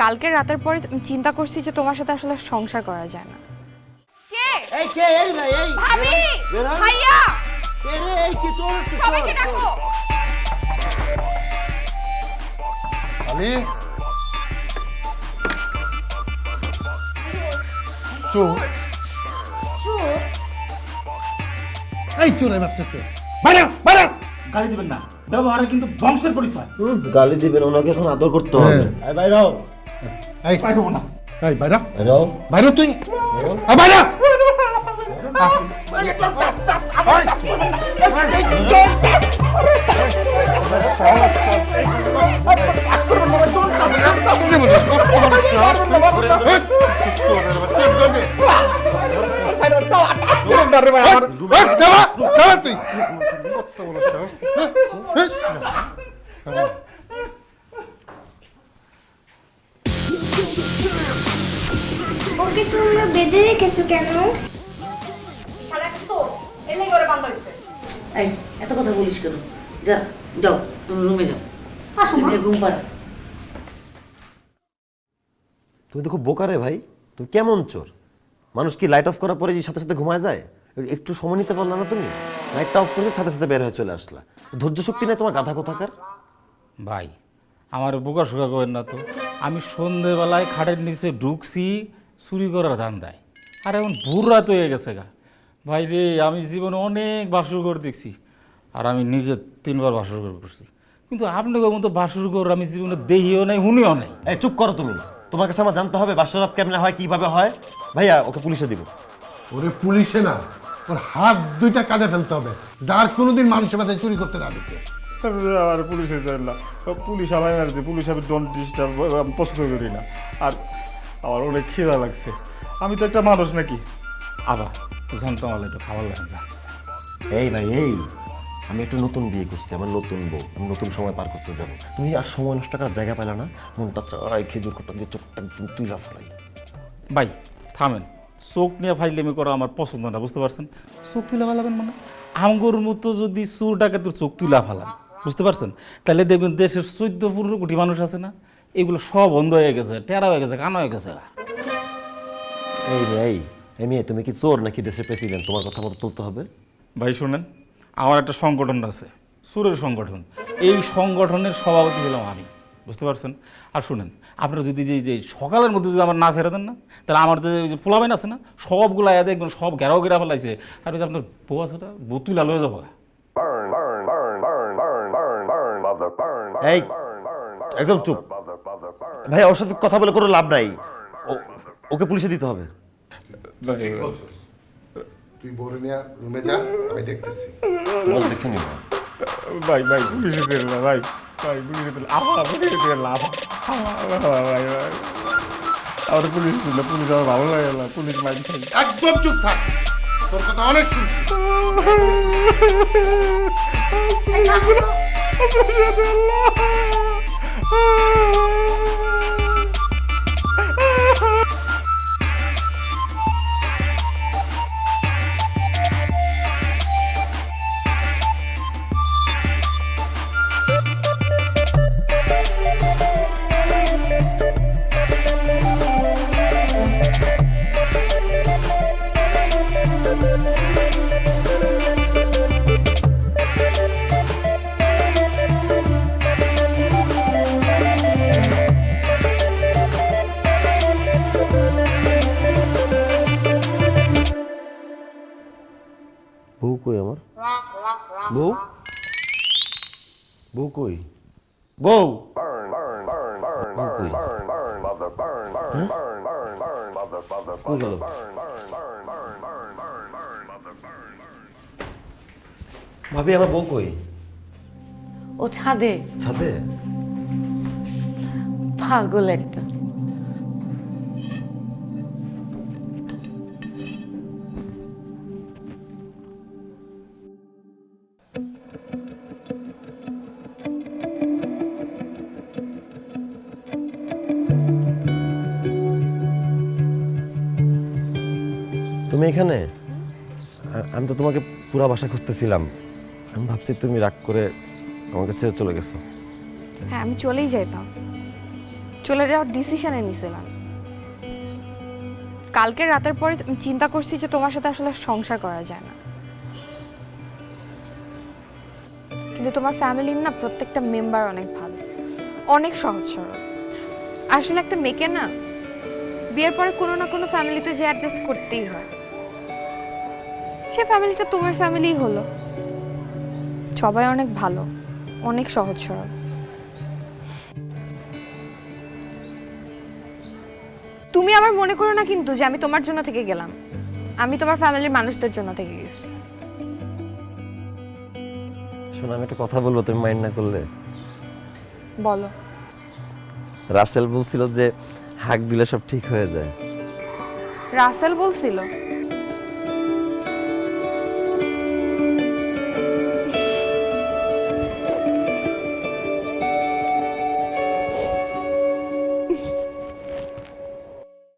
কালকে রাতের পরে চিন্তা করছি যে তোমার সাথে আসলে সংসার করা যায় না। কে? এই কে? এই না এই। ভাবি! ভাইয়া! কে রে? এই কে? চোর কে সবাইকে ডাকো। আলি? চোর এই চোরের বাচ্চা চোর বাইরে বাইরে! গালি দিবেন না। ব্যবহারে কিন্তু বংশের পরিচয়। গালি দিবেন ওনাকে এখন আদর করতে হবে। বাইরে হও এই পাইবো না এই বাইরে বাইরে বাইরে তুই এই বাইরে তুই তোমরা বেঁধে রেখেছো কেন? এই এত কথা বলিস কেন? যা যাও তুমি রুমে যাও। ঘুম পাড়া। তুমি তো খুব বোকারে ভাই। তুমি কেমন চোর? মানুষ কি লাইট অফ করার পরে যে সাথে সাথে ঘুমায় যায়? একটু সময় নিতে পারলা না তুমি? লাইটটা অফ করে সাথে সাথে বের হয়ে চলে আসলা। ধৈর্য শক্তি নেই তোমার গাধা কোথাকার? ভাই আমার বোকা শোকা করেন না তো। আমি সন্ধেবেলায় খাটের নিচে ঢুকছি চুরি করার ধান দেয়। আর এখন ভোর রাত হয়ে গেছে গা। ভাই রে আমি জীবনে অনেক বাসুরঘর দেখছি আর আমি নিজে তিনবার বাসুরঘর করছি। কিন্তু আপনাকে মতো বাসুরঘর আমি জীবনে দেহিও নাই শুনিও নাই। এই চুপ করো তুমি। তোমার কাছে আমার জানতে হবে বাসরাত কেমনে হয় কীভাবে হয়। ভাইয়া ওকে পুলিশে দিব। ওরে পুলিশে না ওর হাত দুইটা কাটে ফেলতে হবে। যার কোনোদিন মানুষের মাথায় চুরি করতে না দিতে আর পুলিশে যাই না। পুলিশ আমার এনার্জি পুলিশ আমি ডোন্ট ডিস্টার্ব আমি পছন্দ করি না। আর আমার অনেক খিদা লাগছে। আমি তো একটা মানুষ নাকি? আবার জানতাম আমার একটু খাবার লাগে না। এই ভাই এই আমি একটা নতুন বিয়ে করছি আমার নতুন বউ আমি নতুন সময় পার করতে যাব। তুমি আর সময় নষ্ট করার জায়গা পেলে না মনটা চাই খেজুর কোটা দিয়ে চোখটা একদম তুইলা ফেলাই। ভাই থামেন। চোখ নিয়ে ফাইলেমি করা আমার পছন্দ না বুঝতে পারছেন? চোখ তুলে ফেলাবেন মানে? আমগোর মতো যদি চোর ডাকাতের চোখ তুলা ফেলান বুঝতে পারছেন? তাহলে দেখবেন দেশের চোদ্দ পনেরো কোটি মানুষ আছে না? এগুলো সব বন্ধ হয়ে গেছে টেরা হয়ে গেছে কানা হয়ে গেছে এই রে এই এই মেয়ে তুমি কি চোর নাকি দেশের প্রেসিডেন্ট তোমার কথা মতো তুলতে হবে। ভাই শুনেন আমার একটা সংগঠন আছে সুরের সংগঠন। এই সংগঠনের সভাপতি হলাম আমি বুঝতে পারছেন? আর শুনেন আপনারা যদি যে যে সকালের মধ্যে যদি আমার না ছেড়ে দেন না তাহলে আমার যে যে পোলাবেন আছে না সবগুলো আয়া দেখবেন সব ঘেরাও ঘেরা ফেলাইছে। আর ওই যে আপনার বউ আছে বতুল আলো হয়ে যাব। এই একদম চুপ। ভাই ওর সাথে কথা বলে কোনো লাভ নাই। ও- ওকে পুলিশে দিতে হবে। তুই বলে নিয়ে রুমে যা আমি দেখতেছি। তোমার দেখে নিব। ভাই ভাই পুলিশে দিল না ভাই ভাই পুলিশে দিল আমার পুলিশে দিল লাভ। ভাই ভাই আমার পুলিশ দিল পুলিশ আমার ভালো লাগে না পুলিশ মাইক খাই। একদম চুপ থাক। তোর কথা অনেক শুনছি। কই আমার? বউ? বউ কই? বউ? কই গেল? ভাবি আমার বউ কই? ও ছাদে। ছাদে? পাগল একটা। তুমি এখানে? আমি তো তোমাকে পুরা বাসা খুঁজতেছিলাম। আমি ভাবছি তুমি রাগ করে আমাকে ছেড়ে চলে গেছো। হ্যাঁ আমি চলেই যাইতাম। চলে যাওয়ার ডিসিশনে নিয়েছিলাম কালকে রাতের পরে আমি চিন্তা করছি যে তোমার সাথে আসলে সংসার করা যায় না। কিন্তু তোমার ফ্যামিলির না প্রত্যেকটা মেম্বার অনেক ভালো। অনেক সহজ সরল। আসলে একটা মেয়েকে না, বিয়ের পরে কোনো না কোনো ফ্যামিলিতে যে অ্যাডজাস্ট করতেই হয়। সে ফ্যামিলিটা তোমার ফ্যামিলিই হলো। সবাই অনেক ভালো অনেক সহজ সরল। তুমি আমার মনে করো না কিন্তু যে আমি তোমার জন্য থেকে গেলাম। আমি তোমার ফ্যামিলির মানুষদের জন্য থেকে গেছি। শোনো আমি একটা কথা বলব তুমি মাইন্ড না করলে। বলো। রাসেল বলছিল যে হাক দিলে সব ঠিক হয়ে যায়। রাসেল বলছিল?